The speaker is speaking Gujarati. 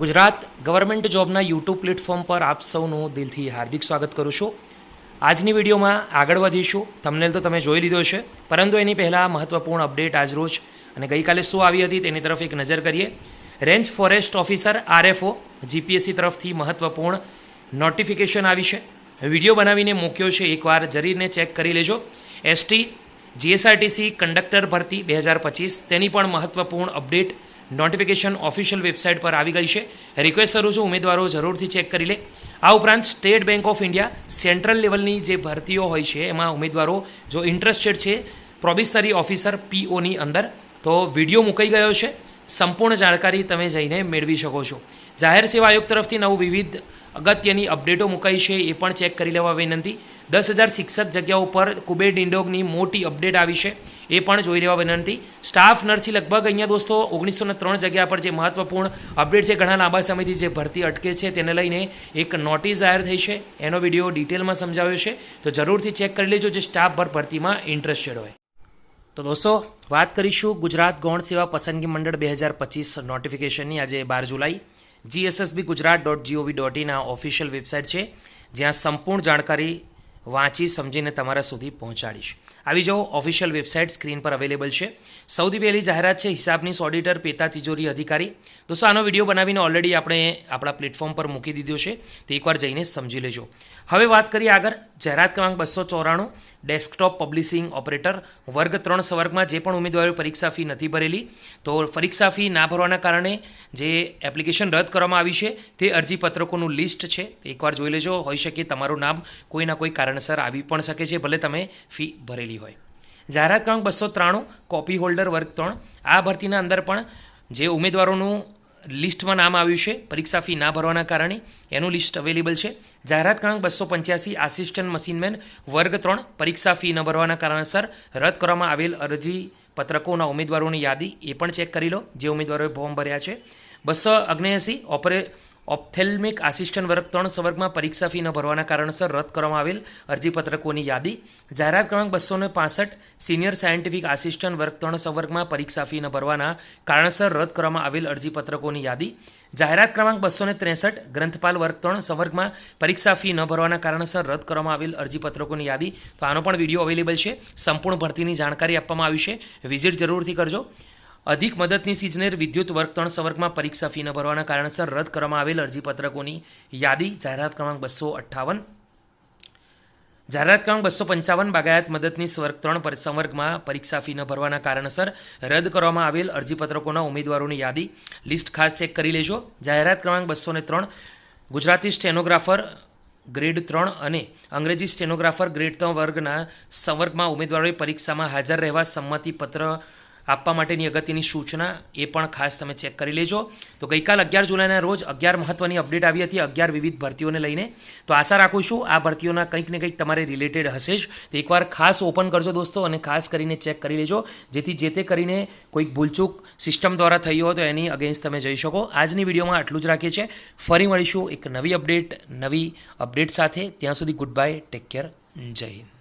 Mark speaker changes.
Speaker 1: ગુજરાત ગવર્મેન્ટ જોબના યુટ્યુબ પ્લેટફોર્મ પર આપ સૌનું દિલથી હાર્દિક સ્વાગત કરું છું. આજની વિડીયોમાં આગળ વધીશું. થંબનેલ તો તમે જોઈ લીધો છે. પરંતુ એની પહેલાં મહત્ત્વપૂર્ણ અપડેટ આજરોજ અને ગઈકાલે શું આવી હતી તેની તરફ એક નજર કરીએ. Range forest officer RFO GPSC તરફથી મહત્ત્વપૂર્ણ નોટિફિકેશન આવી છે. વીડિયો બનાવીને મૂક્યો છે. એકવાર જરીને ચેક કરી લેજો. એસટી જીએસઆરટીસી કંડક્ટર ભરતી બે હજાર પચીસ તેની પણ મહત્ત્વપૂર્ણ અપડેટ નોટિફિકેશન ઓફિશિયલ વેબસાઇટ પર આવી ગઈ છે. રિક્વેસ્ટ કરું છું, ઉમેદવારો જરૂરથી ચેક કરી લે. આ ઉપરાંત State Bank of India central લેવલની જે ભરતીઓ હોય છે, એમાં ઉમેદવારો જો ઇન્ટરેસ્ટેડ છે પ્રોબિશનરી ઓફિસર પીઓની અંદર, તો વીડિયો મુકાઈ ગયો છે. સંપૂર્ણ જાણકારી તમે જઈને મેળવી શકો છો. જાહેર સેવા આયોગ તરફથી નવું વિવિધ અગત્યની અપડેટો મુકાઈ છે એ પણ ચેક કરી લેવા વિનંતી. દસ હજાર શિક્ષક જગ્યાઓ પર કુબેર ડિંડોગની મોટી અપડેટ આવી છે એ પણ જોઈ લેવા વિનંતી. સ્ટાફ, નર્સી લગભગ અહીંયા દોસ્તો ઓગણીસો ત્રણ જગ્યા પર જે મહત્વપૂર્ણ અપડેટ છે, ઘણા લાંબા સમયથી જે ભરતી અટકે છે તેને લઈને એક નોટિસ જાહેર થઈ છે. એનો વીડિયો ડિટેલમાં સમજાવ્યો છે. તો જરૂરથી ચેક કરી લેજો જે સ્ટાફ પર ભરતીમાં ઇન્ટરેસ્ટેડ હોય. તો દોસ્તો, વાત કરીશું ગુજરાત ગૌણ સેવા પસંદગી મંડળ બે હજાર પચીસ નોટિફિકેશનની આજે બાર જુલાઈ. GSSB Gujarat dot G O V dot in આ ઓફિશિયલ વેબસાઇટ છે, જ્યાં સંપૂર્ણ જાણકારી વાંચી સમજીને તમારા સુધી પહોંચાડીશ. આવી જાઓ ઓફિશિયલ વેબસાઇટ સ્ક્રીન પર અવેલેબલ છે. સૌથી પહેલી જાહેરાત છે, હિસાબની ઓડિટર પેતા તિજોરી અધિકારી. દોસ્તો, આનો વીડિયો બનાવીને ઓલરેડી આપણે આપણા પ્લેટફોર્મ પર મૂકી દીધો છે, તો એકવાર જઈને સમજી લેજો. હવે વાત કરીએ આગળ જાહેરાત ક્રમાંક બસો ચોરાણું ડેસ્કટોપ પબ્લિશિંગ ઓપરેટર વર્ગ ત્રણ સવર્ગમાં જે પણ ઉમેદવારો પરીક્ષા ફી નથી ભરેલી, તો પરીક્ષા ફી ના ભરવાના કારણે જે એપ્લિકેશન રદ કરવામાં આવી છે, તે અરજીપત્રકોનું લિસ્ટ છે. એકવાર જોઈ લેજો, હોઈ શકે તમારું નામ કોઈના કોઈ કારણસર આવી પણ શકે છે, ભલે તમે ફી ભરેલી હોય. જાહેરાત ક્રમાંક બસો ત્રાણું કોપી હોલ્ડર વર્ગ ત્રણ. આ ભરતીના અંદર પણ જે ઉમેદવારોનું લિસ્ટમાં નામ આવ્યું છે. પરીક્ષા ફી ના ભરવાના કારણે એનું લિસ્ટ અવેલેબલ છે. જાહેરાત ક્રમાંક બસો પંચ્યાસી આસિસ્ટન્ટ મશીનમેન વર્ગ ત્રણ. પરીક્ષા ફી ન ભરવાના કારણસર રદ કરવામાં આવેલ અરજી પત્રકોના ઉમેદવારોની યાદી એ પણ ચેક કરી લો. જે ઉમેદવારોએ ફોર્મ ભર્યા છે. બસો અગ્નેસી ઓપરે ઓપ્થેલ્મિક આસિસ્ટન્ટ વર્ગ ત્રણ સવર્ગમાં પરીક્ષા ફી ન ભરવાના કારણસર રદ કરવામાં આવેલ અરજીપત્રકોની યાદી. જાહેરાત ક્રમાંક બસો ને પાસઠ, સિનિયર સાયન્ટિફિક આસિસ્ટન્ટ વર્ગ ત્રણ સવર્ગમાં પરીક્ષા ફી ન ભરવાના કારણસર રદ કરવામાં આવેલ અરજીપત્રકોની યાદી. જાહેરાત ક્રમાંક બસો ને ત્રેસઠ, ગ્રંથપાલ વર્ગ ત્રણ સવર્ગમાં પરીક્ષા ફી ન ભરવાના કારણસર રદ કરવામાં આવેલ અરજીપત્રકોની યાદી. તો આનો પણ વીડિયો અવેલેબલ છે. સંપૂર્ણ ભરતીની જાણકારી આપવામાં આવી છે. વિઝિટ જરૂરથી કરજો. અધિક મદદની ઇજનેર વિદ્યુત વર્ગ ત્રણ સંવર્ગમાં પરીક્ષા ફી ન ભરવાના કારણસર રદ કરવામાં આવેલ અરજીપત્રકોની યાદી જાહેરાત ક્રમાંક બસો અઠ્ઠાવન. જાહેરાત ક્રમાંક બસો પંચાવન બાગાયત મદદની વર્ગ ત્રણ સંવર્ગમાં પરીક્ષા ફી ન ભરવાના કારણસર રદ કરવામાં આવેલ અરજીપત્રકોના ઉમેદવારોની યાદી. લિસ્ટ ખાસ ચેક કરી લેજો. જાહેરાત ક્રમાંક બસો ને ત્રણ, ગુજરાતી સ્ટેનોગ્રાફર ગ્રેડ ત્રણ અને અંગ્રેજી સ્ટેનોગ્રાફર ગ્રેડ ત્રણ વર્ગના સંવર્ગમાં ઉમેદવારોએ પરીક્ષામાં હાજર રહેવા સંમતિપત્ર આપવા માટેની અગત્યની સૂચના એ પણ ખાસ તમે ચેક કરી લેજો. તો ગઈકાલ અગિયાર જુલાઈના રોજ અગિયાર મહત્વની અપડેટ આવી હતી અગિયાર વિવિધ ભરતીઓને લઈને. તો આશા રાખું છું આ ભરતીઓના કંઈક ને કંઈક તમારે રિલેટેડ હશે જ. તો એકવાર ખાસ ઓપન કરજો દોસ્તો અને ખાસ કરીને ચેક કરી લેજો. જેથી જે તે કરીને કોઈક ભૂલચૂક સિસ્ટમ દ્વારા થઈ હોય તો એની અગેન્સ્ટ તમે જઈ શકો. આજની વિડીયોમાં આટલું જ રાખીએ છીએ. ફરી મળીશું એક નવી અપડેટ નવી અપડેટ સાથે. ત્યાં સુધી ગુડ બાય ટેક કેર જય હિન્દ.